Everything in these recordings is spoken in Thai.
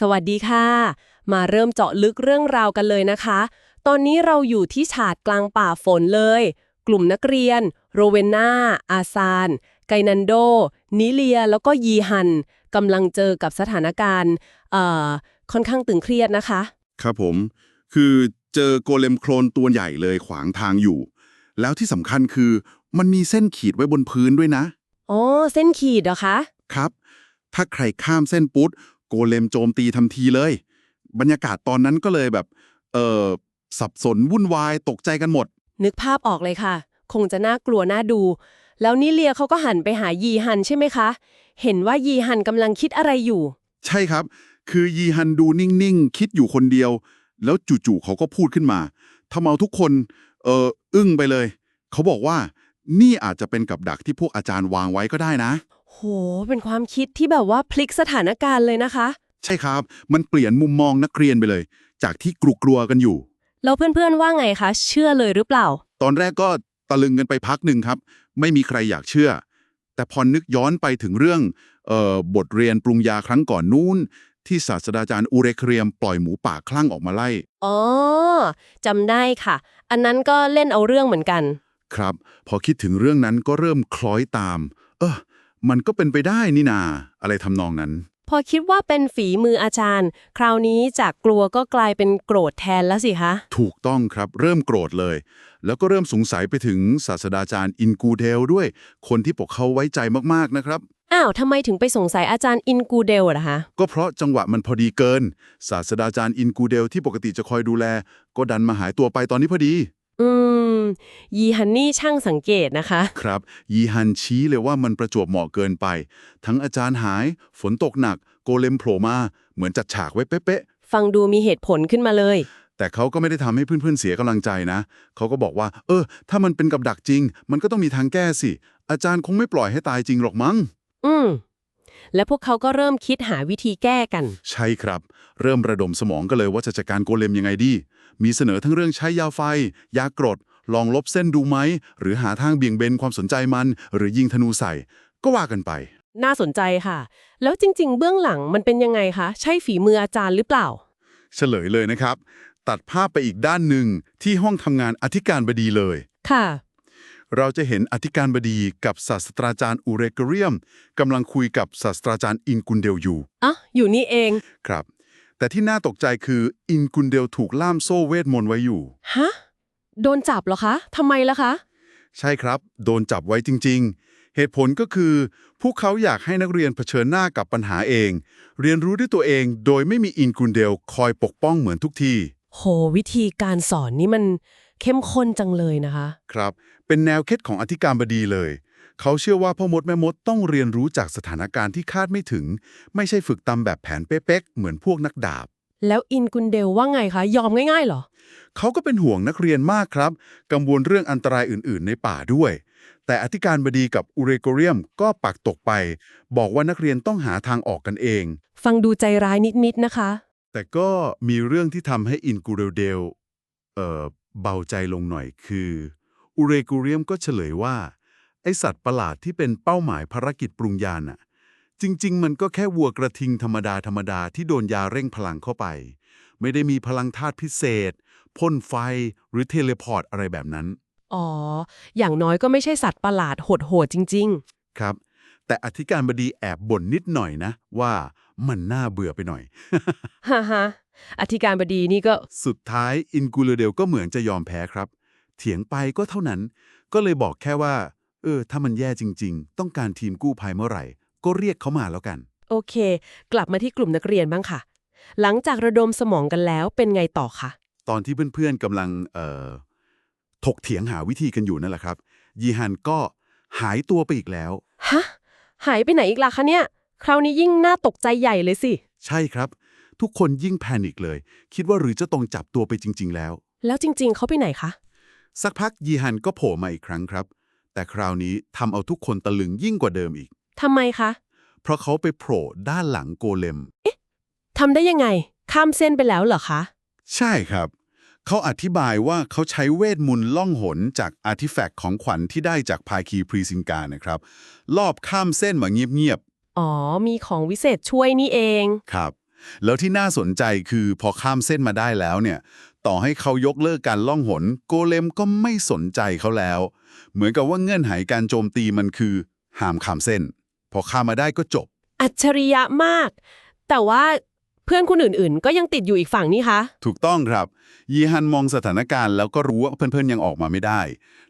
สวัสดีค่ะ มาเริ่มเจาะลึกเรื่องราวกันเลยนะคะ ตอนนี้เราอยู่ที่ฉาดกลางป่าฝนเลย กลุ่มนักเรียน โรเวนนาอาซาน ไกนันโด นิเลีย แล้วก็ยีฮันกำลังเจอกับสถานการณ์เอ่อค่อนข้างตึงเครียดนะคะ ครับผม คือเจอโกเลมโครนตัวใหญ่เลยขวางทางอยู่ แล้วที่สำคัญคือมันมีเส้นขีดไว้บนพื้นด้วยนะ อ๋อ เส้นขีดเหรอคะ ครับ ถ้าใครข้ามเส้นปุ๊บ โกเลมโจมตีทันทีเลย บรรยากาศตอนนั้นก็เลยแบบเออสับสนวุ่นวายตกใจกันหมด นึกภาพออกเลยค่ะ คงจะน่ากลัวน่าดู แล้วนิเลียเขาก็หันไปหายีฮันใช่ไหมคะ เห็นว่ายีฮันกำลังคิดอะไรอยู่ ใช่ครับ คือยีฮันดูนิ่งๆ คิดอยู่คนเดียว แล้วจู่ๆเขาก็พูดขึ้นมาทำเอาทุกคนเอออึ้งไปเลย เขาบอกว่านี่อาจจะเป็นกับดักที่พวกอาจารย์วางไว้ก็ได้นะ โห เป็นความคิดที่แบบว่าพลิกสถานการณ์เลยนะคะ ใช่ครับ มันเปลี่ยนมุมมองนักเรียนไปเลย จากที่กลัวๆกันอยู่ แล้วเพื่อนๆว่าไงคะ เชื่อเลยหรือเปล่า ตอนแรกก็ตะลึงกันไปพักหนึ่งครับ ไม่มีใครอยากเชื่อ แต่พอนึกย้อนไปถึงเรื่องเอ่อบทเรียนปรุงยาครั้งก่อนนู้น ที่ศาสตราจารย์อูเรเคเรียมปล่อยหมูป่าคลั่งออกมาไล่ อ๋อจำได้ค่ะ อันนั้นก็เล่นเอาเรื่องเหมือนกัน ครับ พอคิดถึงเรื่องนั้นก็เริ่มคล้อยตาม เออ มันก็เป็นไปได้นี่นาอะไรทำนองนั้น พอคิดว่าเป็นฝีมืออาจารย์ คราวนี้จากกลัวก็กลายเป็นโกรธแทนแล้วสิคะ ถูกต้องครับเริ่มโกรธเลย แล้วก็เริ่มสงสัยไปถึงศาสตราจารย์อินกูเดลด้วย คนที่พวกเขาไว้ใจมากๆนะครับอ้าวทำไมถึงไปสงสัยอาจารย์อินกูเดลล่ะคะ ก็เพราะจังหวะมันพอดีเกิน ศาสตราจารย์อินกูเดลที่ปกติจะคอยดูแล ก็ดันมาหายตัวไปตอนนี้พอดี อืม ยีฮันนี่ช่างสังเกตนะคะ ครับ ยีฮันชี้เลยว่ามันประจวบเหมาะเกินไป ทั้งอาจารย์หาย ฝนตกหนัก โกเลมโผล่มา เหมือนจัดฉากไว้เป๊ะฟังดูมีเหตุผลขึ้นมาเลย ๆ แต่เขาก็ไม่ได้ทำให้เพื่อนๆเสียกำลังใจนะ เขาก็บอกว่า เออ ถ้ามันเป็นกับดักจริง มันก็ต้องมีทางแก้สิ อาจารย์คงไม่ปล่อยให้ตายจริงหรอกมั้ง อืม และพวกเขาก็เริ่มคิดหาวิธีแก้กัน ใช่ครับ เริ่มระดมสมองกันเลยว่าจะจัดการโกเลมยังไงดี มีเสนอทั้งเรื่องใช้ยาไฟ ยากรด ลองลบเส้นดูไหม หรือหาทางเบี่ยงเบนความสนใจมัน หรือยิงธนูใส่ ก็ว่ากันไป น่าสนใจค่ะ แล้วจริง ๆ เบื้องหลังมันเป็นยังไงคะ ใช่ฝีมืออาจารย์หรือเปล่า เฉลยเลยนะครับ ตัดภาพไปอีกด้านหนึ่งที่ห้องทำงานอธิการบดีเลย ค่ะ เราจะเห็นอธิการบดีกับศาสตราจารย์อูเรเกเรียมกำลังคุยกับศาสตราจารย์อินกุนเดลอยู่อะอยู่นี่เองครับ แต่ที่น่าตกใจคืออินกุนเดลถูกล่ามโซ่เวทมนต์ไว้อยู่ฮะโดนจับเหรอคะทำไมล่ะคะ ใช่ครับ โดนจับไว้จริง ๆ เหตุผลก็คือ พวกเขาอยากให้นักเรียนเผชิญหน้ากับปัญหาเอง เรียนรู้ด้วยตัวเองโดยไม่มีอินกุนเดลคอยปกป้องเหมือนทุกทีโหวิธีการสอนนี่มัน เข้มข้นจังเลยนะคะ ครับ เป็นแนวคิดของอธิการบดีเลย เขาเชื่อว่าพ่อมดแม่มดต้องเรียนรู้จากสถานการณ์ที่คาดไม่ถึง ไม่ใช่ฝึกตามแบบแผนเป๊ะๆเหมือนพวกนักดาบ แล้วอินกุนเดลว่าไงคะ ยอมง่ายๆเหรอ เขาก็เป็นห่วงนักเรียนมากครับ กังวลเรื่องอันตรายอื่นๆ ในป่าด้วย แต่อธิการบดีกับอูเรโกเรียมก็ปักตกไป บอกว่านักเรียนต้องหาทางออกกันเอง ฟังดูใจร้ายนิดๆนะคะ แต่ก็มีเรื่องที่ทำให้อินกูเรลเดลเอ่อ เบาใจลงหน่อยคืออูเรกูเรียมก็เฉลยว่า ไอสัตว์ประหลาดที่เป็นเป้าหมายภารกิจปรุงยาน่ะ จริง ๆ มันก็แค่วัวกระทิงธรรมดาธรรมดาที่โดนยาเร่งพลังเข้าไป ไม่ได้มีพลังธาตุพิเศษพ่นไฟหรือเทเลพอร์ตอะไรแบบนั้น อ๋อ อย่างน้อยก็ไม่ใช่สัตว์ประหลาดโหดๆจริงครับ แต่อธิการบดีแอบบ่นนิดหน่อยนะ ว่ามันน่าเบื่อไปหน่อยๆฮ่าฮ่า อธิการบดีนี่ก็ สุดท้ายอินกูเลเดลก็เหมือนจะยอมแพ้ครับ เถียงไปก็เท่านั้น ก็เลยบอกแค่ว่า เออ ถ้ามันแย่จริง ๆ ต้องการทีมกู้ภัยเมื่อไหร่ ก็เรียกเขามาแล้วกัน โอเค กลับมาที่กลุ่มนักเรียนบ้างค่ะ หลังจากระดมสมองกันแล้วเป็นไงต่อคะตอนที่เพื่อนๆกำลังเอ่อถกเถียงหาวิธีกันอยู่นั่นแหละครับ ยีฮันก็หายตัวไปอีกแล้ว ฮะหายไปไหนอีกล่ะคะเนี่ย คราวนี้ยิ่งน่าตกใจใหญ่เลยสิ ใช่ครับ ทุกคนยิ่งแพนิคเลย คิดว่าหรือจะตรงจับตัวไปจริง ๆ แล้ว แล้วจริง ๆ เขาไปไหนคะ สักพักยีฮันก็โผล่มาอีกครั้งครับ แต่คราวนี้ทำเอาทุกคนตะลึงยิ่งกว่าเดิมอีก ทำไมคะ เพราะเขาไปโผล่ด้านหลังโกเลมทำได้ยังไง ข้ามเส้นไปแล้วเหรอคะ ใช่ครับ เขาอธิบายว่าเขาใช้เวทมนต์ล่องหนจากอาร์ติแฟกต์ของขวัญที่ได้จากภาคีพรีซิงกานะครับ ลอบข้ามเส้นมาเงียบอ๋อ มีของวิเศษช่วยนี่เอง ๆ ครับ แล้วที่น่าสนใจคือพอข้ามเส้นมาได้แล้วเนี่ย ต่อให้เขายกเลิกการล่องหน โกเลมก็ไม่สนใจเขาแล้ว เหมือนกับว่าเงื่อนไขการโจมตีมันคือห้ามข้ามเส้น พอข้ามมาได้ก็จบ อัจฉริยะมาก แต่ว่าเพื่อนคนอื่นๆ ก็ยังติดอยู่อีกฝั่งนี่คะ ถูกต้องครับ ยีฮันมองสถานการณ์แล้วก็รู้ว่าเพื่อนๆ ยังออกมาไม่ได้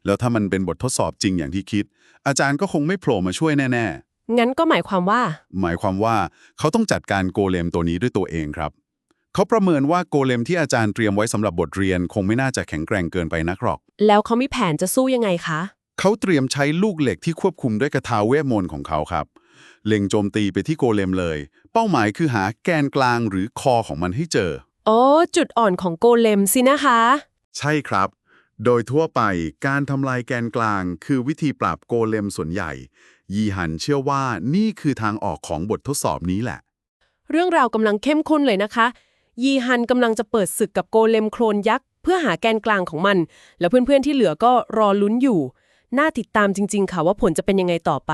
แล้วถ้ามันเป็นบททดสอบจริงอย่างที่คิด อาจารย์ก็คงไม่โผล่มาช่วยแน่ งั้นก็หมายความว่าๆหมายความว่าเขาต้องจัดการโกเลมตัวนี้ด้วยตัวเองครับ เขาประเมินว่าโกเลมที่อาจารย์เตรียมไว้สำหรับบทเรียนคงไม่น่าจะแข็งแกร่งเกินไปนักหรอก แล้วเขามีแผนจะสู้ยังไงคะ เขาเตรียมใช้ลูกเหล็กที่ควบคุมด้วยกระทาเวทมนต์ของเขาครับ เล็งโจมตีไปที่โกเลมเลย เป้าหมายคือหาแกนกลางหรือคอของมันให้เจอ โอ้ จุดอ่อนของโกเลมสินะคะ ใช่ครับ โดยทั่วไปการทำลายแกนกลาง คือวิธีปราบโกเลมส่วนใหญ่ ยีหันเชื่อว่านี่คือทางออกของบททดสอบนี้แหละ เรื่องราวกำลังเข้มข้นเลยนะคะ ยีฮันกำลังจะเปิดศึกกับโกเลมโครนยักษ์ เพื่อหาแกนกลางของมัน แล้วเพื่อนๆที่เหลือก็รอลุ้นอยู่ น่าติดตามจริง ๆ ค่ะว่าผลจะเป็นยังไงต่อไป